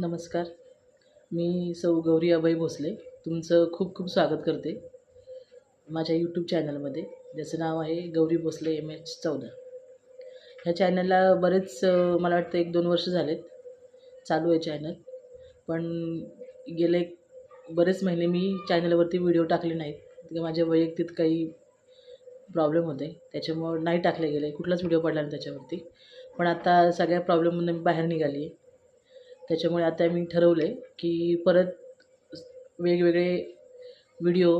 नमस्कार. मी सौ गौरी अभय भोसले. तुमचं खूप खूप स्वागत करते माझ्या यूट्यूब चॅनलमध्ये ज्याचं नाव आहे गौरी भोसले एम एच चौदा. ह्या चॅनलला बरेच मला वाटतं एक दोन वर्ष झालेत. चालू आहे चॅनल पण गेले बरेच महिने मी चॅनलवरती व्हिडिओ टाकले नाहीत. माझ्या वैयक्तिक काही प्रॉब्लेम होते. त्याच्यामुळं नाही टाकले गेले. कुठलाच व्हिडिओ पडला नाही त्याच्यावरती. पण आता सगळ्या प्रॉब्लेममधून बाहेर निघाली आहे. त्याच्यामुळे आता मी ठरवलं आहे की परत वेगवेगळे व्हिडिओ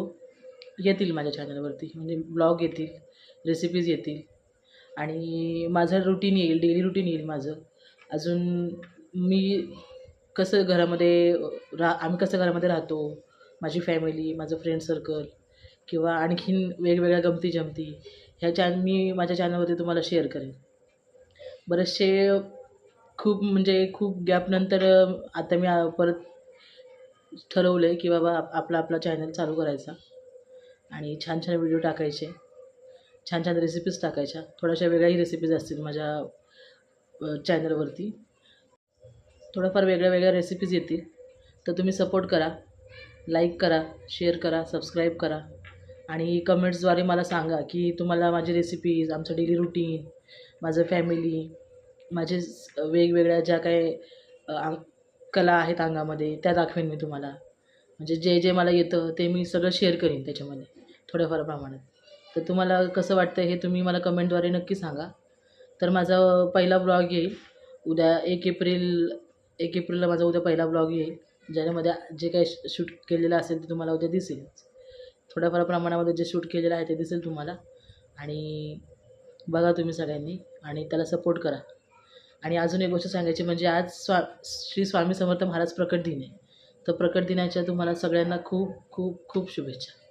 येतील माझ्या चॅनलवरती म्हणजे ब्लॉग येतील रेसिपीज येतील. आणि माझं रुटीन येईल डेली रुटीन येईल माझं. अजून मी कसं घरामध्ये रा आम्ही कसं घरामध्ये राहतो माझी फॅमिली माझं फ्रेंड सर्कल किंवा आणखीन वेगवेगळ्या गमती जमती ह्या चॅन मी माझ्या चॅनलवरती तुम्हाला शेअर करेन. बरेचसे खूप म्हणजे खूप गॅपनंतर आता मी परत ठरवलं आहे की बाबा आप- आपला आपला चॅनल चालू करायचा. आणि छान छान व्हिडिओ टाकायचे. छान छान रेसिपीज टाकायच्या. थोड्याशा वेगळ्याही रेसिपीज असतील माझ्या चॅनलवरती थोड्याफार वेगळ्या वेगळ्या रेसिपीज येतील. तर तुम्ही सपोर्ट करा. लाईक करा शेअर करा सबस्क्राईब करा. आणि कमेंट्सद्वारे मला सांगा की तुम्हाला माझी रेसिपीज आमचं डेली रुटीन माझं फॅमिली माझे स- वेगवेगळ्या ज्या काही अंग कला आहेत अंगामध्ये त्या दाखवेन मी तुम्हाला. म्हणजे जे जे मला येतं ते मी सगळं शेअर करीन त्याच्यामध्ये थोड्याफार प्रमाणात. तर तुम्हाला कसं वाटतं हे तुम्ही मला कमेंटद्वारे नक्की सांगा. तर माझा पहिला ब्लॉग येईल. उद्या एक एप्रिल एक एप्रिलला माझा उद्या पहिला ब्लॉग येईल. ज्याच्यामध्ये जे काही शूट केलेलं असेल ते तुम्हाला उद्या दिसेल. थोड्याफार प्रमाणामध्ये जे शूट केलेलं आहे ते दिसेल तुम्हाला. आणि बघा तुम्ही सगळ्यांनी आणि त्याला सपोर्ट करा. आणि अजून एक गोष्ट सांगायची म्हणजे आज स्वा श्री स्वामी समर्थ महाराज प्रकट दिन आहे. तर प्रकट दिनाच्या तुम्हाला सगळ्यांना खूप खूप खूप शुभेच्छा.